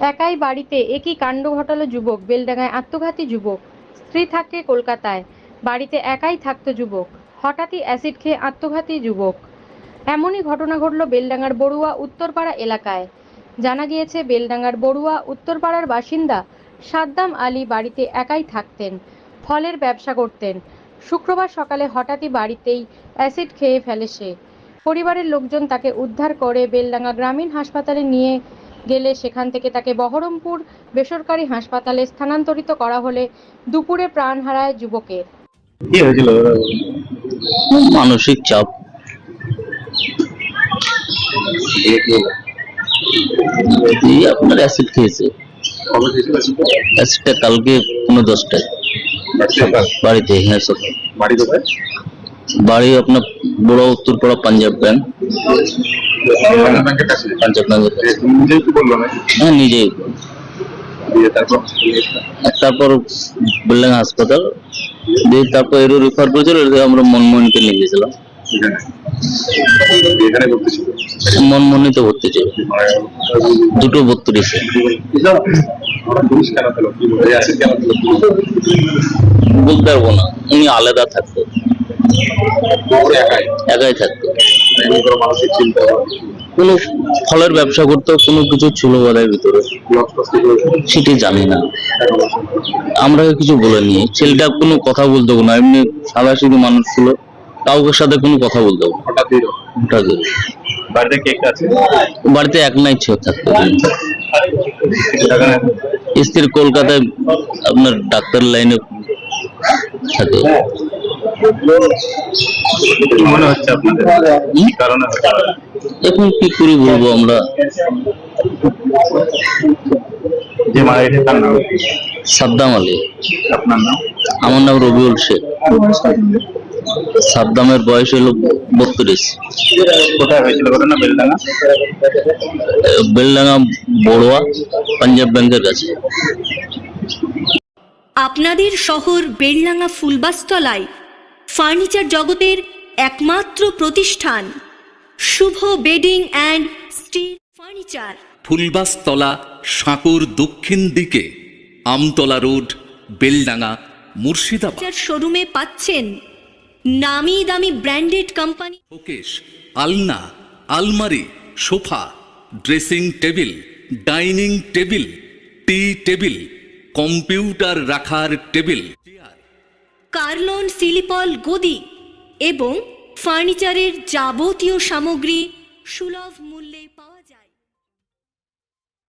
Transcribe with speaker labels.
Speaker 1: একাই বাড়িতে একই কাণ্ড ঘটালো যুবক বেলডাঙায় আত্মঘাতী যুবক, স্ত্রী থাকে কলকাতায়, বাড়িতে একাই থাকতো যুবক, হঠাৎই অ্যাসিড খেয়ে আত্মঘাতী যুবক। এমনই ঘটনা ঘটল বেলডাঙ্গার বড়ুয়া উত্তরপাড়া এলাকায়। জানা গিয়েছে, বেলডাঙ্গার বড়ুয়া উত্তরপাড়ার বাসিন্দা সাদ্দাম আলী বাড়িতে একাই থাকতেন, ফলের ব্যবসা করতেন। শুক্রবার সকালে হঠাৎই বাড়িতেই অ্যাসিড খেয়ে ফেলে সে। পরিবারের লোকজন তাকে উদ্ধার করে বেলডাঙ্গা গ্রামীণ হাসপাতালে নিয়ে গেলে সেখান থেকে তাকে বহরমপুর বেসরকারি হাসপাতালে স্থানান্তরিত করা হলে দুপুরে প্রাণ হারায় যুবকের।
Speaker 2: কি হয়েছিল?
Speaker 3: মানসিক চাপ। এই আপনার অ্যাসিড খেয়েছে। অ্যাসিডটা কালকে পনেরো দশটায়। বাড়িতে হ্যাঁ সকাল
Speaker 2: বাড়ি
Speaker 3: আপনার বড় উত্তরপাড়া পাঞ্জাব ব্যাংক হ্যাঁ নিজেই
Speaker 2: তারপর
Speaker 3: বললেন হাসপাতাল দিয়ে তারপর এরও রেফার করেছিল আমরা মনমোহনকে নিয়ে গেছিলাম
Speaker 2: দিয়ে এখানে ভর্তি ছিল?
Speaker 3: দুটো বত্রিশে বলতে পারব না উনি আলাদা থাকতো।
Speaker 2: একাই?
Speaker 3: একাই থাকতো।
Speaker 2: মানসিক চিন্তা
Speaker 3: কোনো ফলের ব্যবসা করতো কোনো কিছু ছিল বোধহয় ভিতরে? সেটি জানি না। আমরা কিছু বলিনি ছেলেটা কোনো কথা বলতো না। এমনি সাদা সিধু মানুষ ছিল। কাউকে সাথে কোনো কথা বলতো
Speaker 2: হঠাৎ। বাড়িতে কে কে আছে?
Speaker 3: বাড়িতে এক নাই ছিল থাকতো
Speaker 2: টাকা নেই?
Speaker 3: স্ত্রী কলকাতায় আপনার ডাক্তার লাইনে থাকে।
Speaker 2: কি মনে হচ্ছে আপনাদের। কি কারণে হতে পারে
Speaker 3: এখন কি করি বলব আমরা?
Speaker 2: যে মারা গেছে তার নাম?
Speaker 3: সাদ্দাম আলী।
Speaker 2: আপনার নাম?
Speaker 3: আমার নাম রবিউল শেখ। সাদ্দামের বয়স হলো বত্রিশ।
Speaker 2: কোথায় হয়েছিল ঘটনা বেলডাঙ্গা?
Speaker 3: বেলডাঙ্গা বড়ুয়া পাঞ্জাব ব্যাংকের কাছে।
Speaker 4: আপনাদের শহর বেলডাঙ্গা ফুলবাস্তলায় ফার্নিচার জগতের একমাত্র প্রতিষ্ঠান। Shubho bedding and steel furniture.
Speaker 5: Phulbastala Sankur দক্ষিণ দিকে আমতলা রোড বেলডাঙ্গা মুর্শিদাবাদ।
Speaker 4: শোরুমে পাচ্ছেন নামি দামি ব্র্যান্ডেড কোম্পানি।
Speaker 5: শোকেশ আলনা আলমারি sofa dressing table dining table T table computer রাখার টেবিল।
Speaker 4: কার্লন সিলিপল গদি এবং ফার্নিচারের যাবতীয় সামগ্রী সুলভ মূল্যে পাওয়া